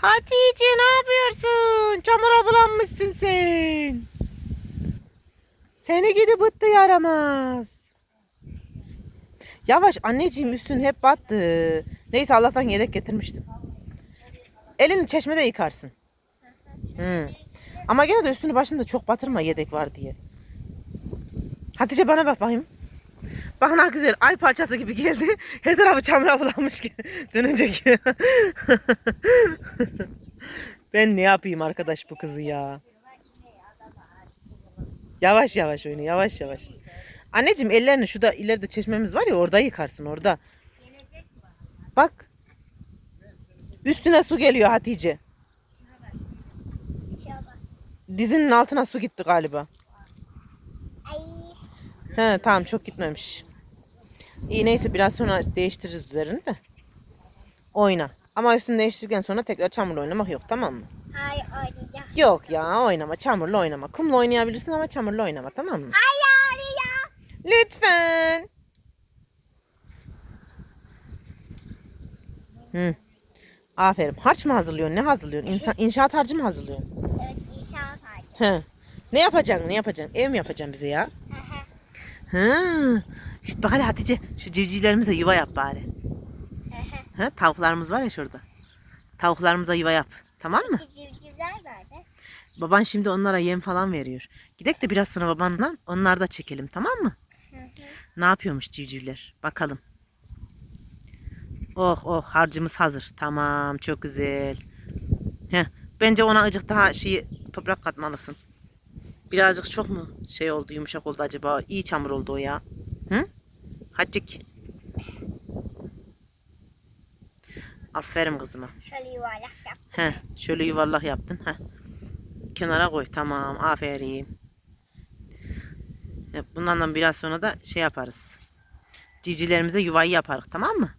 Hatice ne yapıyorsun? Çamura bulanmışsın sen. Seni gidi bıttı yaramaz. Yavaş anneciğim üstün hep battı. Neyse Allah'tan yedek getirmiştim. Elini çeşmede yıkarsın. Hı. Ama gene de üstünü başını da çok batırma yedek var diye. Hatice bana bak bakayım. Bak ne güzel ay parçası gibi geldi. Her tarafı çamura bulanmış gibi. Dönecek. ben ne yapayım arkadaş bu kızı ya. Yavaş yavaş oyunu yavaş yavaş. Anneciğim ellerini şu da ileride çeşmemiz var ya orada yıkarsın orada. Bak. Üstüne su geliyor Hatice. Dizinin altına su gitti galiba. He tamam çok gitmemiş. İyi neyse biraz sonra değiştiririz üzerini de. Oyna. Ama üstünü değiştirdikten sonra tekrar çamurla oynamak yok tamam mı? Hayır oynayacağım. Yok ya oynama çamurla oynama. Kumla oynayabilirsin ama çamurla oynama tamam mı? Hayır oynayacağım. Lütfen. Hı. Aferin. Harç mı hazırlıyorsun? Ne hazırlıyorsun? İnsan, inşaat harcı mı hazırlıyorsun? Evet harcayacağım. He. Ne yapacaksın? Ne yapacaksın? Ev mi yapacaksın bize ya? Aha. Hı. İşte bak hadi Hatice şu civcivlerimize yuva yap bari. Ha, tavuklarımız var ya şurada. Tavuklarımıza yuva yap. Tamam mı? Civcivler nerede? Baban şimdi onlara yem falan veriyor. Gidek de biraz sonra babanla onları da çekelim tamam mı? Ne yapıyormuş civcivler? Bakalım. Oh oh harcımız hazır. Tamam çok güzel. Heh, bence ona azıcık daha şeyi toprak katmalısın. Birazcık çok mu şey oldu yumuşak oldu acaba? İyi çamur oldu o ya. Hı? Hacik. Aferin kızıma. Şöyle yuvarlak yap. Heh, şöyle yuvarlak yaptın. Heh. Kenara koy. Tamam. Aferin. Evet, bundan biraz sonra da şey yaparız. Civcivlerimize yuvayı yaparız. Tamam mı?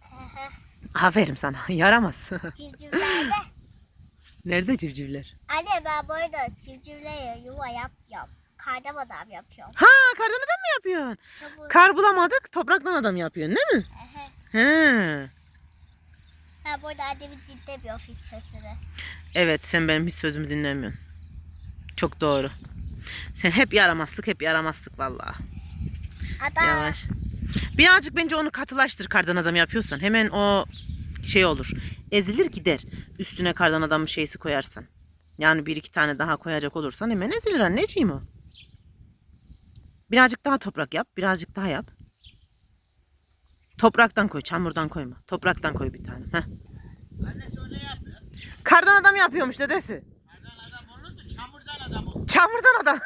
Aferin sana. Yaramaz. Civcivlerde. Nerede civcivler? Anne ben burada civcivlere yuva yap yap. Kardan adam yapıyorum. Ha kardan adam mı yapıyorsun? Çabuk. Kar bulamadık. Topraktan adam yapıyorsun değil mi? He. Ben burada annemin dinlemiyor hiç sesini. Evet sen benim hiç sözümü dinlemiyorsun. Çok doğru. Sen hep yaramazlık hep yaramazlık vallahi. Ada. Yavaş. Birazcık bence onu katılaştır kardan adam yapıyorsan. Hemen o şey olur. Ezilir gider. Üstüne kardan adam şeysi koyarsan. Yani bir iki tane daha koyacak olursan hemen ezilir anneciğim o. Birazcık daha toprak yap. Birazcık daha yap. Topraktan koy. Çamurdan koyma. Topraktan koy bir tane. Heh. Annesi öyle yaptı. Kardan adam yapıyormuş dedesi. Nereden adam olurdu? Çamurdan adam oldu. Çamurdan adam.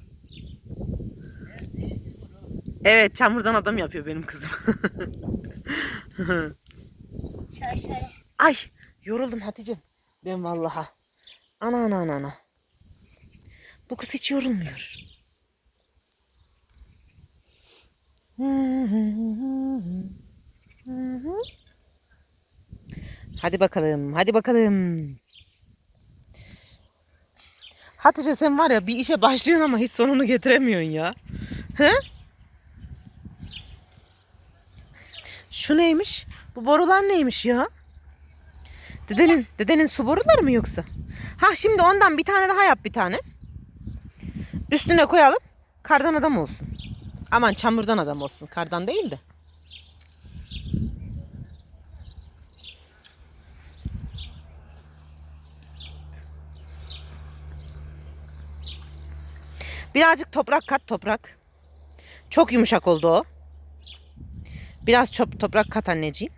Evet çamurdan adam yapıyor benim kızım. Ay yoruldum Hatice'm. Ben vallaha. Ana ana ana ana. Bu kız hiç yorulmuyor. Hadi bakalım, hadi bakalım. Hatice sen var ya bir işe başlıyorsun ama hiç sonunu getiremiyorsun ya. He? Şu neymiş? Bu borular neymiş ya? Dedenin, dedenin su boruları mı yoksa? Ha şimdi ondan bir tane daha yap bir tane. Üstüne koyalım. Kardan adam olsun. Aman çamurdan adam olsun. Kardan değil de. Birazcık toprak kat toprak. Çok yumuşak oldu o. Biraz çop toprak kat anneciğim.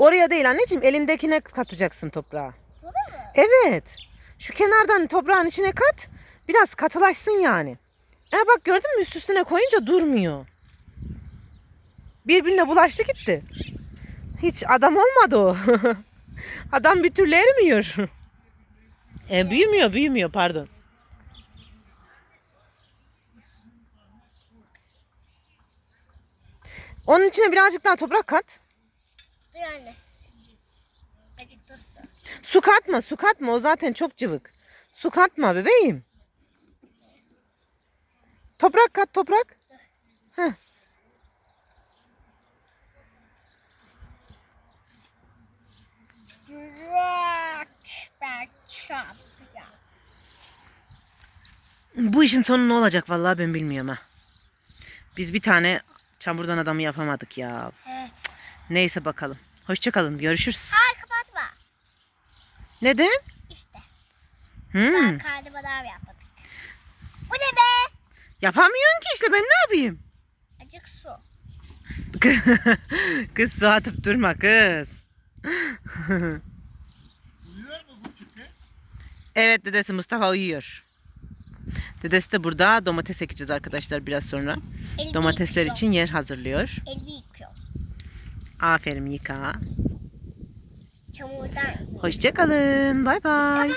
Oraya değil anneciğim elindekine katacaksın toprağa. Burada mı? Evet. Şu kenardan toprağın içine kat. Biraz katılaşsın yani. E bak gördün mü üst üstüne koyunca durmuyor. Birbirine bulaştı gitti. Hiç adam olmadı o. adam bir türlü erimiyor. E, büyümüyor büyümüyor pardon. Onun içine birazcık daha toprak kat. Dur anne. Azıcık dursun. Su katma, su katma. O zaten çok cıvık. Su katma bebeğim. Toprak kat toprak. Çarpacağım. Bu işin sonu ne olacak vallahi ben bilmiyorum ha. Biz bir tane çamurdan adamı yapamadık ya. Evet. Neyse bakalım. Hoşçakalın. Görüşürüz. Ay kapatma. Neden? İşte. Hmm. Daha karnıma daha yapmadık. Bu ne be? Yapamıyorsun ki işte ben ne yapayım? Acık su. kız su atıp durma kız. Uyuyor mu bu çıkı? Evet dedesi Mustafa uyuyor. Dedesi de burada domates ekeceğiz arkadaşlar biraz sonra. Elimi Domatesler yıkıyorum. için yer hazırlıyor. Elimi yıkıyorum. Aferin yıka. Çamurdan. Hoşçakalın. Bay bay.